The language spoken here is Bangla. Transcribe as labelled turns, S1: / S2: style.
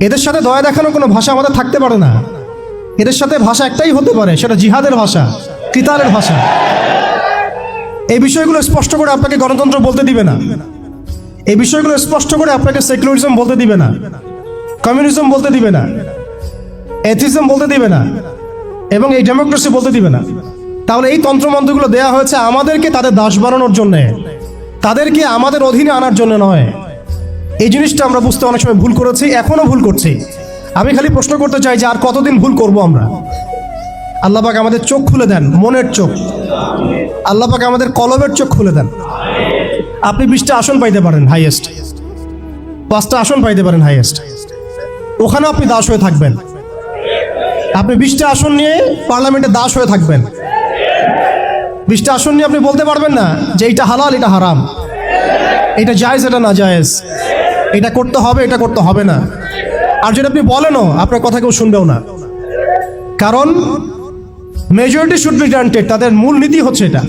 S1: এদের সাথে দয়া দেখানোর কোনো ভাষা আমাদের থাকতে পারে না। এদের সাথে ভাষা একটাই হতে পারে, সেটা জিহাদের ভাষা, কিতালের ভাষা। এই বিষয়গুলো স্পষ্ট করে আপনাকে গণতন্ত্র বলতে দিবে না। এই বিষয়গুলো স্পষ্ট করে আপনাকে সেকুলারিজম বলতে দিবে না। কমিউনিজম বলতে দিবে না। এথিজম বলতে দিবে না। এবং এই ডেমোক্রেসি বলতে দিবে না। তাহলে এই তন্ত্রমন্ত্রগুলো দেয়া হয়েছে আমাদেরকে তাদের দাস বানানোর জন্যে। তাদেরকে আমাদের অধীনে আনার জন্য নয়। এই জিনিসটা আমরা বুঝতে অনেক সময় ভুল করেছি এখনও ভুল করছি। আমি খালি প্রশ্ন করতে চাই যে আর কতদিন ভুল করব আমরা? আল্লাপাক আমাদের চোখ খুলে দেন, মনের চোখ। আল্লাপাক আমাদের কলবের চোখ খুলে দেন। আপনি বিশটা আসন পাইতে পারেন হাইয়েস্ট পাঁচটা আসন পাইতে পারেন হাইয়েস্ট ওখানে আপনি দাস হয়ে থাকবেন। আপনি বিশটা আসন নিয়ে পার্লামেন্টে দাস হয়ে থাকবেন। বিশটা আসন নিয়ে আপনি বলতে পারবেন না যে এইটা হালাল এটা হারাম। এটা জায়েজ, এটা না জায়েজ এটা করতে হবে, এটা করতে হবে না। আর যদি আপনি বলেনও, আপনার কথা কেউ শুনবেও না। কারণ মেজরিটি শুড বি গ্রান্টেড তাদের মূল নীতি হচ্ছে এটা।